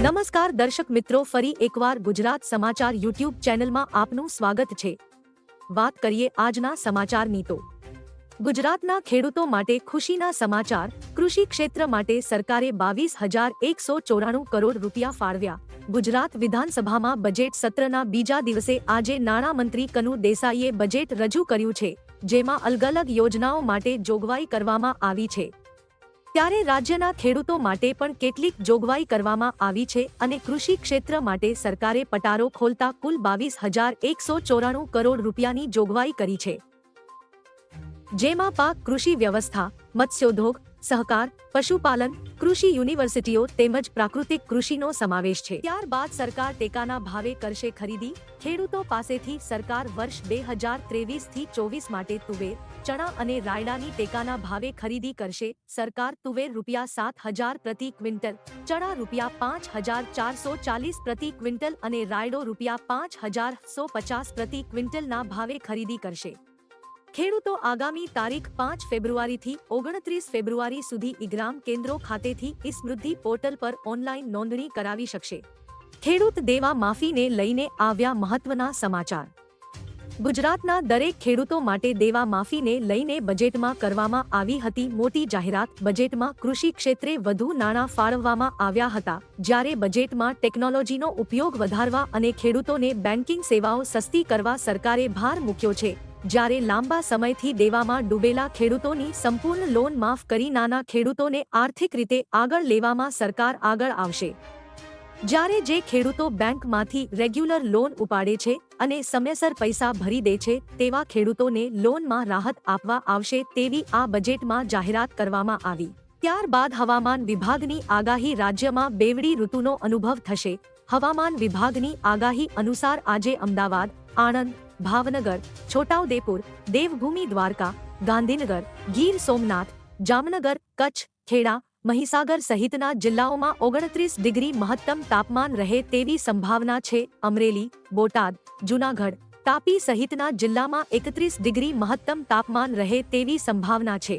નમસ્કાર દર્શક મિત્રો, ફરી એકવાર ગુજરાત સમાચાર યુટ્યુબ ચેનલમાં આપનું સ્વાગત છે. વાત કરીએ આજના સમાચારની તો. ગુજરાતના ખેડૂતો માટે ખુશીના સમાચાર, કૃષિ ક્ષેત્ર માટે સરકારે બાવીસ હજાર એકસો ચોરાણું કરોડ રૂપિયા ફાળવ્યા. ગુજરાત વિધાનસભામાં બજેટ સત્રના બીજા દિવસે આજે નાણામંત્રી કનુ દેસાઈએ બજેટ રજૂ કર્યું છે, જેમાં અલગ અલગ યોજનાઓ માટે જોગવાઈ કરવામાં આવી છે. ત્યારે રાજ્યના ખેડૂતો માટે પણ કેટલીક જોગવાઈ કરવામાં આવી છે અને કૃષિ ક્ષેત્ર માટે સરકારે પટારો ખોલતા કુલ બાવીસ હજાર એકસો ચોરાણું કરોડ રૂપિયાની જોગવાઈ કરી છે. જેમાં પાક, કૃષિ વ્યવસ્થા, મત્સ્યોદ્યોગ સહકાર, પશુપાલન, કૃષિ યુનિવર્સિટીઓ તેમજ પ્રાકૃતિક કૃષિનો સમાવેશ છે. ત્યારબાદ સરકાર ટેકાના ભાવે કરશે ખરીદી. ખેડૂતો પાસેથી સરકાર વર્ષ બે હજાર ત્રેવીસથી ચોવીસ માટે તુવેર, ચણા અને રાયડાની ટેકાના ભાવે ખરીદી કરશે. સરકાર તુવેર રૂપિયા સાત હજાર પ્રતિ ક્વિન્ટલ, ચણા રૂપિયા પાંચ હજાર ચારસો ચાલીસ પ્રતિ ક્વિન્ટલ અને રાયડો રૂપિયા પાંચ હજાર સો પચાસ પ્રતિ ક્વિન્ટલના ભાવે ખરીદી કરશે. ખેડૂતો આગામી તારીખ પાંચ ફેબ્રુઆરીથી ઓગણત્રીસ ફેબ્રુઆરી સુધી ઇગ્રામ કેન્દ્રો ખાતેથી ઈ સમૃદ્ધિ પોર્ટલ પર ઓનલાઈન નોંધણી કરાવી શકશે. ખેડૂત દેવા માફીને લઈને આવ્યા મહત્વના સમાચાર. ગુજરાતના દરેક ખેડૂતો માટે દેવા માફીને લઈને બજેટમાં કરવામાં આવી હતી મોટી જાહેરાત. બજેટમાં કૃષિ ક્ષેત્રે વધુ નાણાં ફાળવવામાં આવ્યા હતા. જ્યારે બજેટમાં ટેકનોલોજીનો ઉપયોગ વધારવા અને ખેડૂતોને બેન્કિંગ સેવાઓ સસ્તી કરવા સરકારે ભાર મૂક્યો છે. જ્યારે લાંબા સમયથી દેવામાં ડૂબેલા ખેડૂતોની સંપૂર્ણ લોન માફ કરી નાના ખેડૂતોને આર્થિક રીતે આગળ લેવામાં સરકાર આગળ આવશે. જ્યારે જે ખેડૂતો બેંકમાંથી રેગ્યુલર લોન ઉપાડે છે અને સમયસર પૈસા ભરી દે છે, તેવા ખેડૂતોને લોનમાં રાહત આપવા આવશે તેવી આ બજેટમાં જાહેરાત કરવામાં આવી. ત્યારબાદ હવામાન વિભાગની આગાહી રાજ્યમાં બેવડી ઋતુનો અનુભવ થશે. હવામાન વિભાગની આગાહી અનુસાર આજે અમદાવાદ, આણંદ ભાવનગર છોટાઉદેપુર દેવભૂમિ દ્વારકા ગાંધીનગર ગીર સોમનાથ જામનગર કચ્છ ખેડા મહીસાગર સહિતના જિલ્લાઓમાં ઓગણત્રીસ ડિગ્રી મહત્તમ તાપમાન રહે તેવી સંભાવના છે અમરેલી બોટાદ જૂનાગઢ તાપી સહિતના જિલ્લામાં એકત્રીસ ડિગ્રી મહત્તમ તાપમાન રહે તેવી સંભાવના છે